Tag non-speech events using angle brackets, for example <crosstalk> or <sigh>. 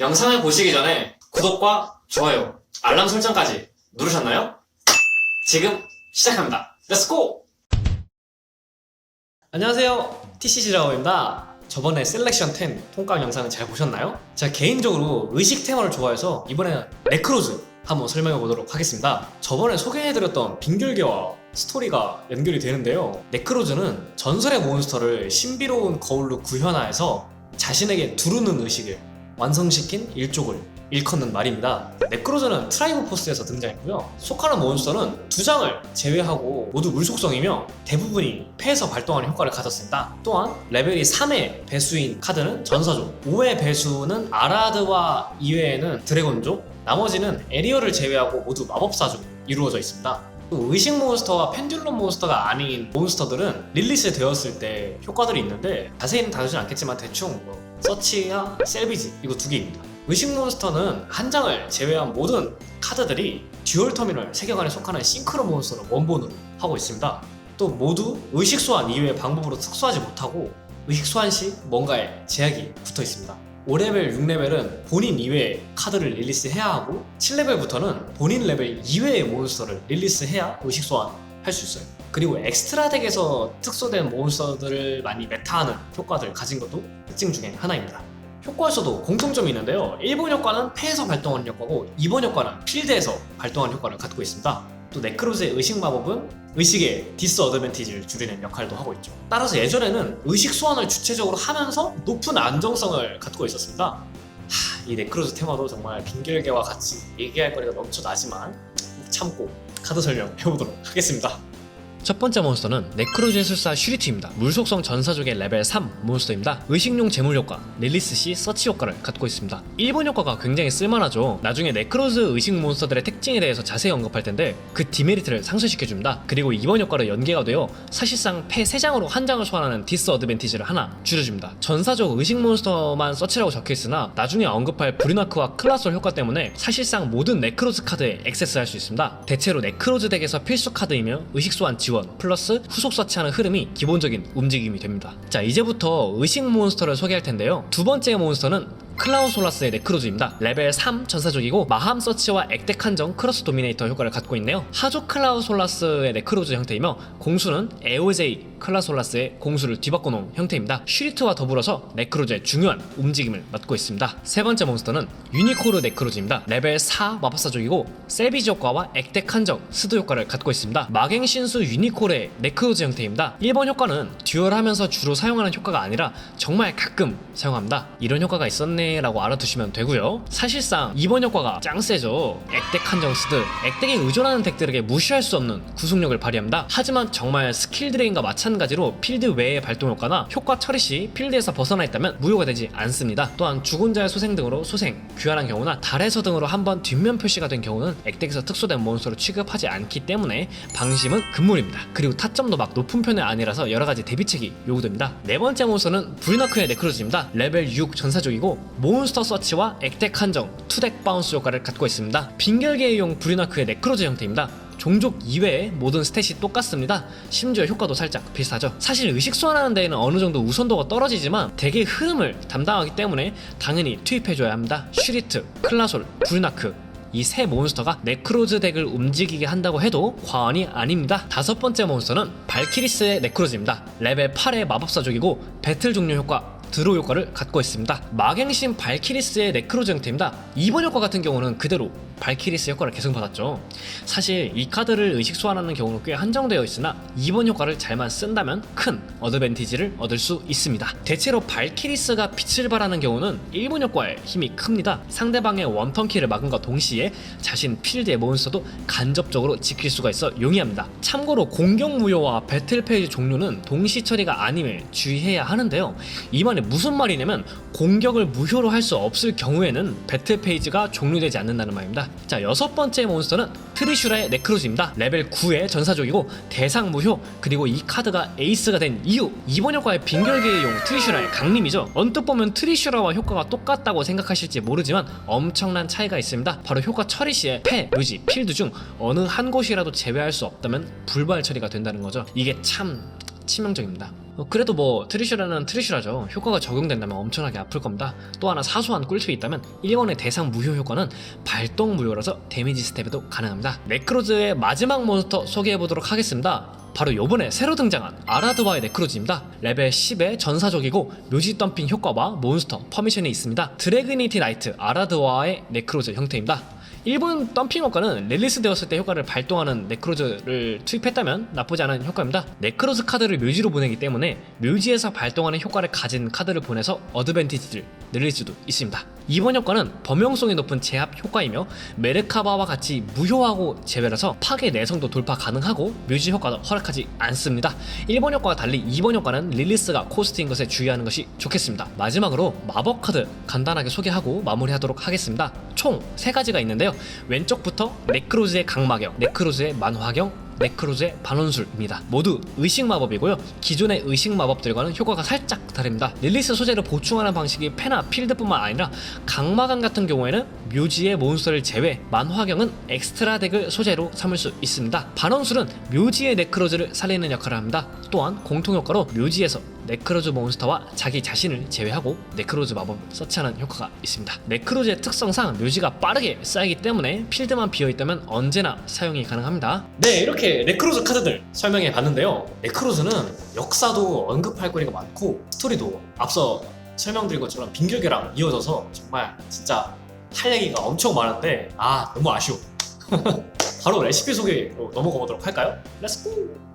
영상을 보시기 전에 구독과 좋아요, 알람 설정까지 누르셨나요? 지금 시작합니다. 렛츠고! 안녕하세요. TCG라고입니다. 저번에 셀렉션 10 통깡 영상을 잘 보셨나요? 제가 개인적으로 의식 테마를 좋아해서 이번에는 네크로즈 한번 설명해 보도록 하겠습니다. 저번에 소개해드렸던 빙결계와 스토리가 연결이 되는데요. 네크로즈는 전설의 몬스터를 신비로운 거울로 구현하여서 자신에게 두르는 의식을 완성시킨 일족을 일컫는 말입니다. 네크로즈는 트라이브 포스에서 등장했고요. 속하는 몬스터는 두 장을 제외하고 모두 물속성이며 대부분이 폐에서 발동하는 효과를 가졌습니다. 또한 레벨이 3의 배수인 카드는 전사족, 5의 배수는 아라드와 이외에는 드래곤족, 나머지는 에리어를 제외하고 모두 마법사족 이루어져 있습니다. 또 의식 몬스터와 펜듈럼 몬스터가 아닌 몬스터들은 릴리스 되었을 때 효과들이 있는데 자세히는 다루진 않겠지만 대충 뭐 서치와 셀비지 이거 두 개입니다. 의식 몬스터는 한 장을 제외한 모든 카드들이 듀얼 터미널 세계관에 속하는 싱크로 몬스터를 원본으로 하고 있습니다. 또 모두 의식 소환 이외의 방법으로 특수하지 못하고 의식 소환 시 뭔가에 제약이 붙어 있습니다. 5레벨, 6레벨은 본인 이외의 카드를 릴리스해야 하고 7레벨부터는 본인 레벨 이외의 몬스터를 릴리스해야 의식 소환 할 수 있어요. 그리고 엑스트라 덱에서 특수된 몬스터들을 많이 메타하는 효과들을 가진 것도 특징 중에 하나입니다. 효과에서도 공통점이 있는데요. 1번 효과는 폐에서 발동하는 효과고 2번 효과는 필드에서 발동하는 효과를 갖고 있습니다. 또 네크로즈의 의식 마법은 의식의 디스 어드밴티지를 줄이는 역할도 하고 있죠. 따라서 예전에는 의식 소환을 주체적으로 하면서 높은 안정성을 갖고 있었습니다. 하, 이 네크로즈 테마도 정말 빙결계와 같이 얘기할 거리가 넘쳐나지만 참고 카드 설명 해보도록 하겠습니다. 첫 번째 몬스터는 네크로즈 해술사 슈리트입니다. 물속성 전사족의 레벨 3 몬스터입니다. 의식용 재물 효과, 릴리스 시 서치 효과를 갖고 있습니다. 1번 효과가 굉장히 쓸만하죠. 나중에 네크로즈 의식 몬스터들의 특징에 대해서 자세히 언급할 텐데 그 디메리트를 상쇄시켜줍니다. 그리고 2번 효과로 연계가 되어 사실상 패 3장으로 한 장을 소환하는 디스 어드밴티지를 하나 줄여줍니다. 전사적 의식 몬스터만 서치라고 적혀있으나 나중에 언급할 브리나크와 클라솔 효과 때문에 사실상 모든 네크로즈 카드에 액세스할 수 있습니다. 대체로 네크로즈 덱에서 필수 카드이며 의식 소환 지원 플러스 후속 서치하는 흐름이 기본적인 움직임이 됩니다. 자 이제부터 의식 몬스터를 소개할 텐데요. 두 번째 몬스터는 클라우솔라스의 네크로즈입니다. 레벨 3 전사족이고 마함 서치와 액덱 한정 크로스 도미네이터 효과를 갖고 있네요. 하조 클라우솔라스의 네크로즈 형태이며 공수는 에오제이 클라솔라스의 공수를 뒤바꿔 놓은 형태입니다. 슈리트와 더불어서 네크로즈의 중요한 움직임을 맡고 있습니다. 세 번째 몬스터는 유니코르 네크로즈입니다. 레벨 4 마법사족이고 셀비지 효과와 액덱 한정 스드 효과를 갖고 있습니다. 마갱신수 유니코르의 네크로즈 형태입니다. 1번 효과는 듀얼하면서 주로 사용하는 효과가 아니라 정말 가끔 사용합니다. 이런 효과가 있었네 라고 알아두시면 되고요. 사실상 2번 효과가 짱 세죠. 액덱 한정 스드 액덱에 의존하는 덱들에게 무시할 수 없는 구속력을 발휘합니다. 하지만 정말 스킬 드레인과 마찬가지 로 필드 외의 발동 효과나 효과 처리 시 필드에서 벗어나 있다면 무효가 되지 않습니다. 또한 죽은 자의 소생 등으로 소생, 귀환한 경우나 달에서 등으로 한 번 뒷면 표시가 된 경우는 액덱에서 특수된 몬스터로 취급하지 않기 때문에 방심은 금물입니다. 그리고 타점도 막 높은 편이 아니라서 여러 가지 대비책이 요구됩니다. 네 번째 몬스터는 브리나크의 네크로즈입니다. 레벨 6 전사족이고 몬스터 서치와 액덱 한정, 투덱 바운스 효과를 갖고 있습니다. 빙결계용 브리나크의 네크로즈 형태입니다. 종족 이외의 모든 스탯이 똑같습니다. 심지어 효과도 살짝 비슷하죠. 사실 의식 소환하는 데에는 어느 정도 우선도가 떨어지지만 대개의 흐름을 담당하기 때문에 당연히 투입해줘야 합니다. 슈리트, 클라솔, 브리나크 이세 몬스터가 네크로즈 덱을 움직이게 한다고 해도 과언이 아닙니다. 다섯 번째 몬스터는 발키리스의 네크로즈입니다. 레벨 8의 마법사족이고 배틀 종료 효과 드로 효과를 갖고 있습니다. 마갱신 발키리스의 네크로즈 형태입니다. 2번 효과 같은 경우는 그대로 발키리스 효과를 계속 받았죠. 사실 이 카드를 의식 소환하는 경우는 꽤 한정되어 있으나 2번 효과를 잘만 쓴다면 큰 어드밴티지를 얻을 수 있습니다. 대체로 발키리스가 빛을 발하는 경우는 1번 효과에 힘이 큽니다. 상대방의 원턴키를 막음과 동시에 자신 필드의 몬스터도 간접적으로 지킬 수가 있어 용이합니다. 참고로 공격 무효와 배틀 페이지 종료는 동시 처리가 아님을 주의해야 하는데요. 이 말이 무슨 말이냐면 공격을 무효로 할 수 없을 경우에는 배틀 페이지가 종료되지 않는다는 말입니다. 자 여섯 번째 몬스터는 트리슈라의 네크로즈입니다. 레벨 9의 전사족이고 대상 무효 그리고 이 카드가 에이스가 된 이유 이번 효과의 빙결계용 트리슈라의 강림이죠. 언뜻 보면 트리슈라와 효과가 똑같다고 생각하실지 모르지만 엄청난 차이가 있습니다. 바로 효과 처리 시에 패, 묘지, 필드 중 어느 한 곳이라도 제외할 수 없다면 불발 처리가 된다는 거죠. 이게 참 치명적입니다. 어, 그래도 뭐 트리슈라는 트리슈라죠. 효과가 적용된다면 엄청나게 아플 겁니다. 또 하나 사소한 꿀팁이 있다면 1권의 대상 무효 효과는 발동 무효라서 데미지 스텝에도 가능합니다. 네크로즈의 마지막 몬스터 소개해보도록 하겠습니다. 바로 요번에 새로 등장한 아라드와의 네크로즈입니다. 레벨 10의 전사적이고 묘지 덤핑 효과와 몬스터 퍼미션이 있습니다. 드래그니티 나이트 아라드와의 네크로즈 형태입니다. 일본 덤핑 효과는 릴리스 되었을 때 효과를 발동하는 네크로즈를 투입했다면 나쁘지 않은 효과입니다. 네크로즈 카드를 묘지로 보내기 때문에 묘지에서 발동하는 효과를 가진 카드를 보내서 어드밴티지를 늘릴 수도 있습니다. 이번 효과는 범용성이 높은 제압 효과이며 메르카바와 같이 무효하고 제외라서 파괴 내성도 돌파 가능하고 묘지 효과도 허락하지 않습니다. 1번 효과와 달리 2번 효과는 릴리스가 코스트인 것에 주의하는 것이 좋겠습니다. 마지막으로 마법 카드 간단하게 소개하고 마무리하도록 하겠습니다. 총 3가지가 있는데요. 왼쪽부터 네크로즈의 강마경, 네크로즈의 만화경, 네크로즈의 반원술입니다. 모두 의식 마법이고요. 기존의 의식 마법들과는 효과가 살짝 다릅니다. 릴리스 소재를 보충하는 방식이 페나 필드뿐만 아니라 강마강 같은 경우에는 묘지의 몬스터를 제외, 만화경은 엑스트라 덱을 소재로 삼을 수 있습니다. 반원술은 묘지의 네크로즈를 살리는 역할을 합니다. 또한 공통 효과로 묘지에서 네크로즈 몬스터와 자기 자신을 제외하고 네크로즈 마법을 서치하는 효과가 있습니다. 네크로즈의 특성상 묘지가 빠르게 쌓이기 때문에 필드만 비어있다면 언제나 사용이 가능합니다. 네, 이렇게 네크로즈 카드들 설명해 봤는데요. 네크로즈는 역사도 언급할 거리가 많고 스토리도 앞서 설명드린 것처럼 빈결계랑 이어져서 정말 진짜 할 얘기가 엄청 많은데 아 너무 아쉬워. <laughs> 바로 레시피 소개로 넘어가 보도록 할까요? 렛츠고!